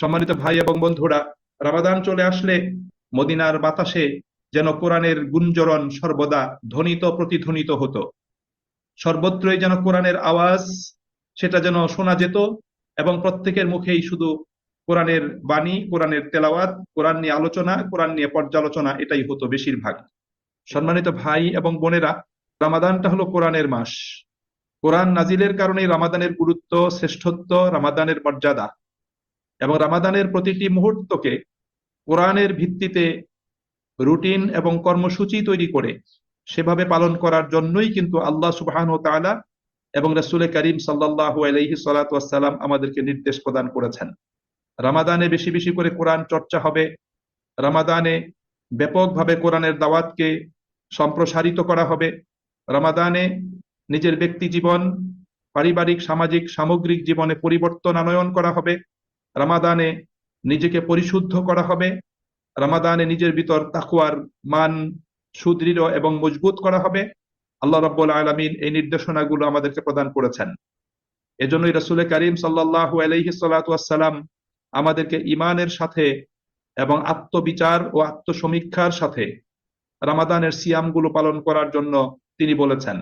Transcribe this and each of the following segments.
সম্মানিত ভাই এবং বন্ধুরা, রামাদান চলে আসলে মদিনার বাতাসে যেন কোরআনের গুঞ্জরণ সর্বদা ধ্বনিত প্রতিধ্বনিত হতো। সর্বত্রই যেন কোরআনের আওয়াজ, সেটা যেন শোনা যেত এবং প্রত্যেকের মুখেই শুধু কোরআনের বাণী, কোরআনের তেলাওয়াত, কোরআন নিয়ে আলোচনা, কোরআন নিয়ে পর্যালোচনা এটাই হতো বেশিরভাগ। সম্মানিত ভাই এবং বোনেরা, রামাদানটা হলো কোরআনের মাস। কোরআন নাজিলের কারণে রামাদানের গুরুত্ব, শ্রেষ্ঠত্ব, রামাদানের মর্যাদা। এবং রামাদানের প্রতিটি মুহূর্তকে কোরআনের ভিত্তিতে রুটিন এবং কর্মসূচি তৈরি করে সেভাবে পালন করার জন্যই কিন্তু আল্লাহ সুবাহান ও তাআলা এবং রাসূলে করিম সাল্লাল্লাহু আলাইহি সাল্লাতু ওয়াসসালাম আমাদেরকে নির্দেশ প্রদান করেছেন। রামাদানে বেশি বেশি করে কোরআন চর্চা হবে। রামাদানে ব্যাপকভাবে কোরআনের দাওয়াতকে সম্প্রসারিত করা হবে। রামাদানে নিজের ব্যক্তি জীবন, পারিবারিক, সামাজিক, সামগ্রিক জীবনে পরিবর্তন আনয়ন করা হবে। রামাদানে নিজেকে পরিশুদ্ধ করা হবে। রামাদানে নিজের ভিতর তাকুয়ার মান সুদৃঢ় এবং মজবুত করা হবে। আল্লাহ রাব্বুল আলামিন এই নির্দেশনাগুলো আমাদেরকে প্রদান করেছেন। এজন্যই রাসূল করিম সাল্লাল্লাহু আলাইহি সাল্লাতু ওয়াসসালাম আমাদেরকে ইমানের সাথে এবং আত্মবিচার ও আত্মসমীক্ষার সাথে রামাদানের সিয়ামগুলো পালন করার জন্য তিনি বলেছেন।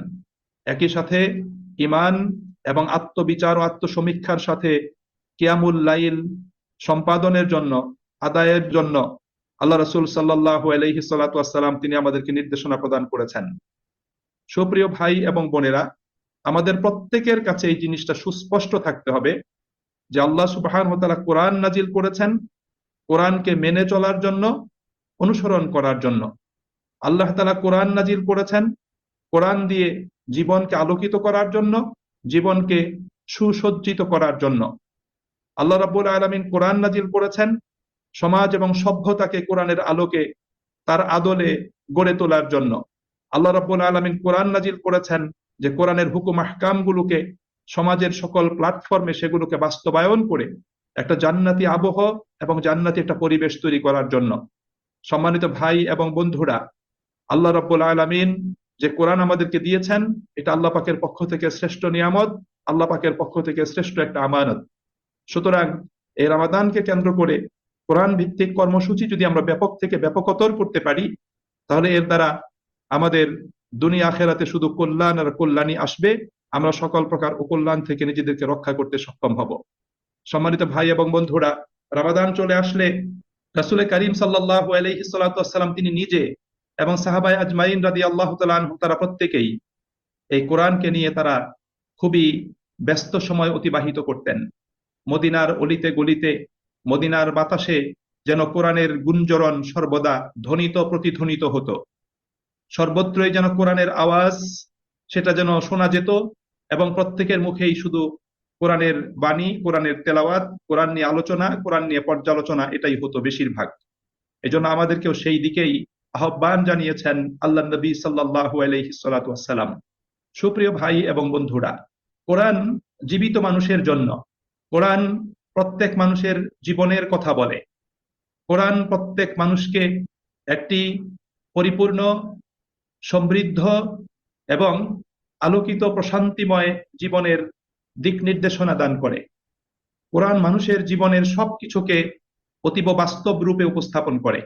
একই সাথে ইমান এবং আত্মবিচার ও আত্মসমীক্ষার সাথে কিয়ামুল লাইল সম্পাদনের জন্য, আদায়ের জন্য আল্লাহ রসুল সাল্লাহু আলহি সাল্লাম তিনি আমাদেরকে নির্দেশনা প্রদান করেছেন। সুপ্রিয় ভাই এবং বোনেরা, আমাদের প্রত্যেকের কাছে এই জিনিসটা সুস্পষ্ট থাকতে হবে যে আল্লাহ সুবাহান হতালা কোরআন নাজিল করেছেন, কোরআনকে মেনে চলার জন্য, অনুসরণ করার জন্য। আল্লাহ তালা কোরআন নাজিল করেছেন, কোরআন দিয়ে জীবনকে আলোকিত করার জন্য, জীবনকে সুসজ্জিত করার জন্য। আল্লাহ রাব্বুল আলমিন কোরআন নাজিল করেছেন। সমাজ এবং সভ্যতাকে কোরআনের আলোকে তার আদলে গড়ে তোলার জন্য। আল্লাহ রাব্বুল আলমিন কোরআন নাজিল করেছেন যে কোরআনের হুকুম আহকাম গুলোকে সমাজের সকল প্ল্যাটফর্মে সেগুলোকে বাস্তবায়ন করে একটা জান্নাতি আবহ এবং জান্নাতি একটা পরিবেশ তৈরি করার জন্য। সম্মানিত ভাই এবং বন্ধুরা, আল্লাহ রাব্বুল আলমিন যে কোরআন আমাদেরকে দিয়েছেন, এটা আল্লাহ পাকের পক্ষ থেকে শ্রেষ্ঠ নিয়ামত, আল্লাহ পাকের পক্ষ থেকে শ্রেষ্ঠ একটা আমানত। সুতরাং এই রামাদানকে কেন্দ্র করে কোরআন ভিত্তিক কর্মসূচি যদি আমরা ব্যাপক থেকে ব্যাপকতর করতে পারি, তাহলে এর দ্বারা আমাদের দুনিয়া আখেরাতে শুধু কল্যাণ আর কল্যাণী আসবে। আমরা সকল প্রকার অকল্যাণ থেকে নিজেদেরকে রক্ষা করতে সক্ষম হব। সম্মানিত ভাই এবং বন্ধুরা, রামাদান চলে আসলে রাসুলে করিম সাল্লাহ আলহিসাল্লাম তিনি নিজে এবং সাহাবাই আজমাইন রাদি আল্লাহ তারা প্রত্যেকেই এই কোরআনকে নিয়ে তারা খুবই ব্যস্ত সময় অতিবাহিত করতেন। মদিনার অলিতে গলিতে, মদিনার বাতাসে যেন কোরআনের গুঞ্জরণ সর্বদা ধ্বনিত, প্রতিধ্বনিত হতো। সর্বত্রই যেন কোরআনের আওয়াজ, সেটা যেন শোনা যেত এবং প্রত্যেকের মুখেই শুধু কোরআনের বাণী, কোরআনের তেলাওয়াত, কোরআন নিয়ে আলোচনা, কোরআন নিয়ে পর্যালোচনা, এটাই হতো বেশিরভাগ। এজন্য আমাদেরকেও সেই দিকেই আহ্বান জানিয়েছেন আল্লাহ নবী সাল্লাহু আলহিসাল্লাম সুপ্রিয় ভাই এবং বন্ধুরা, কোরআন জীবিত মানুষের জন্য কোরআন প্রত্যেক মানুষের জীবনের কথা বলে। কোরআন প্রত্যেক মানুষকে একটি পরিপূর্ণ, সমৃদ্ধ এবং আলোকিত প্রশান্তিময় জীবনের দিক নির্দেশনা দান করে। কোরআন মানুষের জীবনের সব কিছুকে অতীব বাস্তব রূপে উপস্থাপন করে।